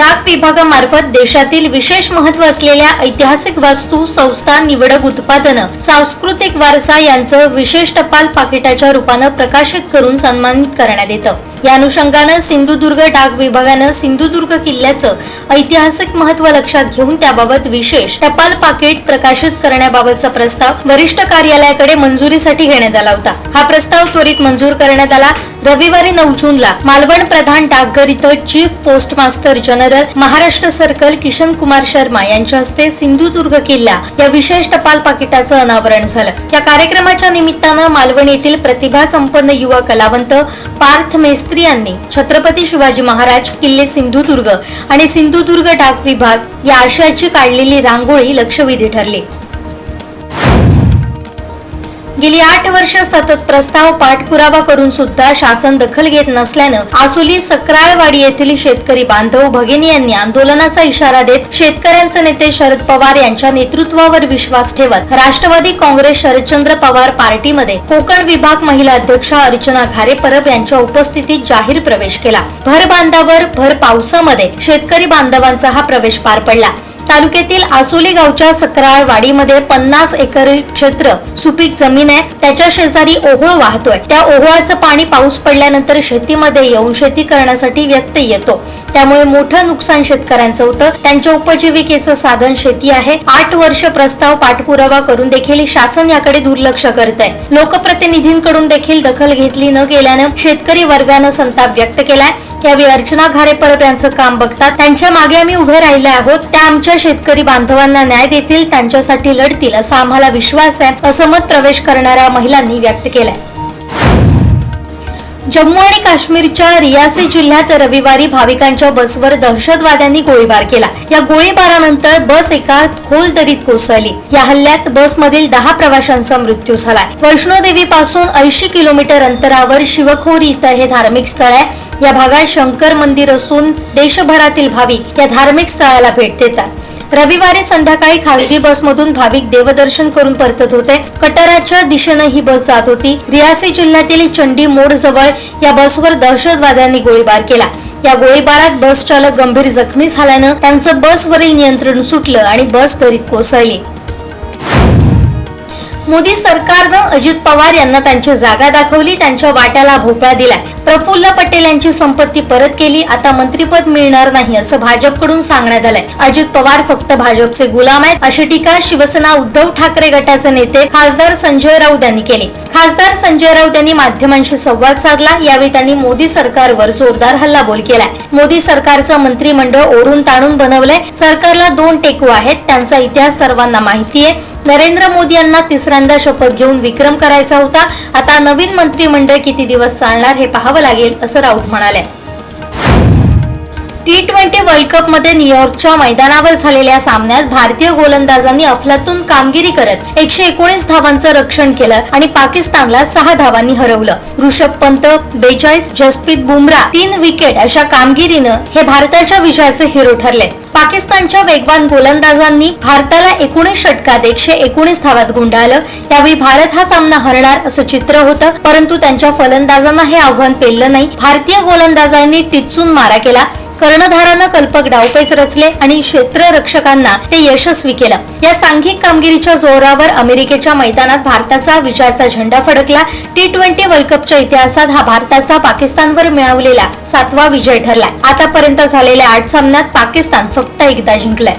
डाक विभागामार्फत देशातील विशेष महत्त्व असलेल्या ऐतिहासिक वास्तू संस्था निवडक उत्पादनं सांस्कृतिक वारसा यांचं विशेष टपाल पाकिटाच्या रूपानं प्रकाशित करून सन्मानित करण्यात येतं. या अनुषंगानं सिंधुदुर्ग डाक विभागानं सिंधुदुर्ग किल्ल्याचं ऐतिहासिक महत्त्व लक्षात घेऊन त्याबाबत विशेष टपाल पाकिट प्रकाशित करण्याबाबतचा प्रस्ताव वरिष्ठ कार्यालयाकडे मंजुरीसाठी घेण्यात आला होता. हा प्रस्ताव त्वरित मंजूर करण्यात आला. रविवारी नऊ जूनला मालवण प्रधान डाकघर इथं chief post master general Maharashtra circle Kishan Kumar Sharma यांच्या हस्ते सिंधुदुर्ग किल्ला या विशेष टपाल पाकिटाचं अनावरण झालं. या कार्यक्रमाच्या निमित्तानं मालवण येथील प्रतिभा संपन्न युवा कलावंत पार्थ मेस्त्री स्त्रियांनी छत्रपती शिवाजी महाराज किल्ले सिंधुदुर्ग आणि सिंधुदुर्ग डाक विभाग या आशयाची काढलेली रांगोळी लक्षवेधी ठरली. गेली आठ वर्ष सतत प्रस्ताव पाठपुरावा करून सुद्धा शासन दखल घेत नसल्यानं आसोली सक्राळवाडी येथील शेतकरी बांधव भगिनी यांनी आंदोलनाचा इशारा देत शेतकऱ्यांचे नेते शरद पवार यांच्या नेतृत्वावर विश्वास ठेवत राष्ट्रवादी काँग्रेस शरदचंद्र पवार पार्टीमध्ये कोकण विभाग महिला अध्यक्षा अर्चना घारे परब यांच्या उपस्थितीत जाहीर प्रवेश केला. भर बांधावर भर पावसामध्ये शेतकरी बांधवांचा हा प्रवेश पार पडला. तालुक्यातील आसोली गावच्या सकराळ वाडीमध्ये पन्नास एकर क्षेत्र सुपीक जमीन आहे. त्याच्या शेजारी ओहोळ वाहतोय. त्या ओहोळाचं पाणी पाऊस पडल्यानंतर शेतीमध्ये येऊन शेती करण्यासाठी व्यक्त येतो. त्यामुळे मोठं नुकसान शेतकऱ्यांचं होतं. त्यांच्या उपजीविकेचं साधन शेती आहे. आठ वर्ष प्रस्ताव पाठपुरावा करून देखील शासन याकडे दुर्लक्ष करत आहे लोकप्रतिनिधींकडून देखील दखल घेतली न गेल्यानं शेतकरी वर्गानं संताप व्यक्त केलाय. यावेळी अर्चना घारे परब यांचं काम बघतात त्यांच्या मागे आम्ही उभे राहिले आहोत. त्या आमच्या शेतकरी बांधवांना न्याय देतील त्यांच्यासाठी लढतील असा आम्हाला विश्वास आहे असं मत प्रवेश करणाऱ्या महिलांनी व्यक्त केलंय. जम्मू आणि काश्मीरच्या रियासी जिल्ह्यात रविवारी भाविकांच्या बसवर दहशतवाद्यांनी गोळीबार केला. या गोळीबारानंतर बस एका खोल दरीत कोसळली. या हल्ल्यात बसमधील दहा प्रवाशांचा मृत्यू झालाय. वैष्णोदेवी पासून ऐंशी किलोमीटर अंतरावर शिवखोरी इथं हे धार्मिक स्थळ आहे. या भागात शंकर मंदिर असून देशभरातील भाविक या धार्मिक स्थळाला भेट देतात. रविवारी संध्याकाळी खासगी बसमधून भाविक देवदर्शन करून परतत होते. कटाराच्या दिशेनं ही बस जात होती. रियासी जिल्ह्यातील चंडी मोड जवळ या बसवर दहशतवाद्यांनी गोळीबार केला. या गोळीबारात बस चालक गंभीर जखमी झाल्यानं त्यांचं बसवरील नियंत्रण सुटलं आणि बस दरीत कोसळली. मोदी सरकारनं अजित पवार यांना त्यांची जागा दाखवली. त्यांच्या वाट्याला भोपळा दिलाय. प्रफुल्ल पटेल यांची संपत्ती परत केली. आता मंत्रीपद मिळणार नाही असं भाजपकडून सांगण्यात आलंय. अजित पवार फक्त भाजपचे गुलाम आहेत अशी टीका शिवसेना उद्धव ठाकरे गटाचे नेते खासदार संजय राऊत यांनी केली. खासदार संजय राऊत यांनी माध्यमांशी संवाद साधला. यावेळी त्यांनी मोदी सरकारवर जोरदार हल्लाबोल केलाय. मोदी सरकारचं मंत्रिमंडळ ओढून ताणून बनवलंय. सरकारला दोन टेकू आहेत. त्यांचा इतिहास सर्वांना माहिती आहे. नरेंद्र मोदी यांना तिसऱ्यांदा शपथ घेऊन विक्रम करायचा होता. आता नवीन मंत्रिमंडळ किती दिवस चालणार हे पाहावं लागेल असं राऊत म्हणाल्या. टी ट्वेंटी वर्ल्ड कपमध्ये न्यूयॉर्कच्या मैदानावर झालेल्या सामन्यात भारतीय गोलंदाजांनी अफलातून कामगिरी करत एकशे एकोणीस धावांचं रक्षण केलं आणि पाकिस्तानला सहा धावांनी हरवलं. ऋषभ पंत बेचाळीस जसप्रीत बुमरा तीन विकेट अशा कामगिरीनं हे भारताच्या विजयाचे हिरो ठरले. पाकिस्तानच्या वेगवान गोलंदाजांनी भारताला एकोणीस षटकात एकशे एकोणीस धावात गुंडाळलं. यावेळी भारत हा सामना हरणार असं चित्र होतं परंतु त्यांच्या फलंदाजांना हे आव्हान पेललं नाही. भारतीय गोलंदाजांनी टिचून मारा केला. कर्णधारानं कल्पक डावपेच रचले आणि क्षेत्ररक्षकांना ते यशस्वी केलं. या सांघिक कामगिरीच्या जोरावर अमेरिकेच्या मैदानात भारताचा विजयाचा झेंडा फडकला. टी ट्वेंटी वर्ल्ड कपच्या इतिहासात हा भारताचा पाकिस्तानवर मिळवलेला सातवा विजय ठरलाय आतापर्यंत झालेल्या आठ सामन्यात पाकिस्तान फक्त एकदा जिंकलाय.